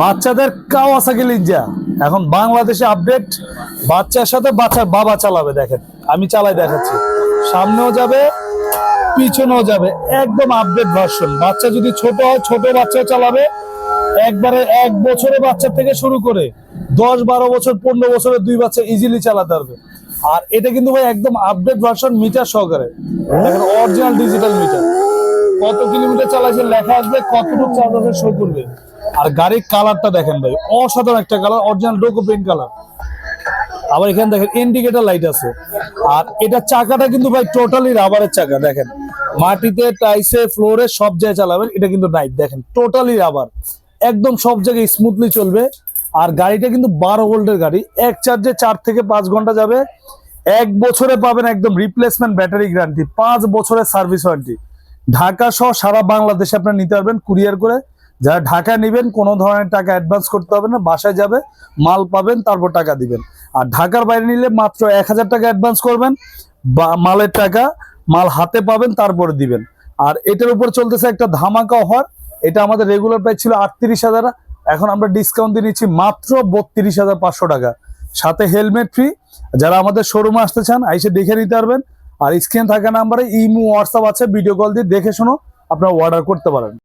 বাচ্চাদের কাওয়াসাকি লিঞ্জা এখন বাংলাদেশে আপডেট বাচ্চার সাথে বাচ্চার বাবা চালাবে, দেখেন। আমি চালাই দেখাচ্ছি। সামনেও যাবে, পিছনেও যাবে, একদম আপডেট ভার্সন বাচ্চা যদি ছোট হয়, ছোট বাচ্চা চালাবে। একবারে এক বছরে বাচ্চা থেকে শুরু করে দশ, বারো বছর, পনেরো বছরের দুই বাচ্চা ইজিলি চালাতে পারবে। আর এটা কিন্তু ভাই একদম আপডেট ভার্সন মিটার সহকারে। দেখেন অরিজিনাল ডিজিটাল মিটার কত কিলোমিটার চালাইছে, লেখা আসবে, কতটুকু চার্জ শো করবে। আর গাড়ির কালারটা দেখেন ভাই, অসাধারণ একটা colour original Duco paint colour. আবার এখানে দেখেন ইন্ডিকেটর লাইট আছে। আর এটা চাকাটা কিন্তু ভাই টোটালি রাবারের চাকা, দেখেন। মাটিতে টাইসে ফ্লোরে সব জায়গায় চালাবেন, এটা কিন্তু নাইট দেখেন টোটালি রাবার একদম সব জায়গায় স্মুথলি চলবে। আর গাড়িটা কিন্তু বারো ভোল্টের গাড়ি, এক চার্জে চার থেকে পাঁচ ঘণ্টা যাবে। এক বছরে পাবেন একদম রিপ্লেসমেন্ট ব্যাটারি গ্যারান্টি পাঁচ বছরের সার্ভিস ওয়ারেন্টি ঢাকা সহ সারা বাংলাদেশে আপনারা নিতে পারবেন কুরিয়ার করে। যারা ঢাকা নেবেন, কোনো ধরনের টাকা অ্যাডভান্স করতে হবে না, বাসায় যাবে, মাল পাবেন, তারপর টাকা দিবেন। আর ঢাকার বাইরে নিলে মাত্র এক হাজার টাকা অ্যাডভান্স করবেন, বা মালের টাকা, মাল হাতে পাবেন, তারপরে দিবেন। আর এটার উপর চলতেছে একটা ধামাকা অফার এটা আমাদের রেগুলার প্রাইস ছিল আটত্রিশ হাজার। এখন আমরা ডিসকাউন্ট দিয়ে নিচ্ছি মাত্র বত্রিশ হাজার পাঁচশো টাকা। সাথে হেলমেট ফ্রি যারা আমাদের শোরুমে আসতে চান, এসে দেখে নিতে পারবেন। আর স্ক্রিন থাকা নাম্বারে ইমো হোয়াটসঅ্যাপ আছে ভিডিও কল দিয়ে দেখে শোনো আপনারা অর্ডার করতে পারেন।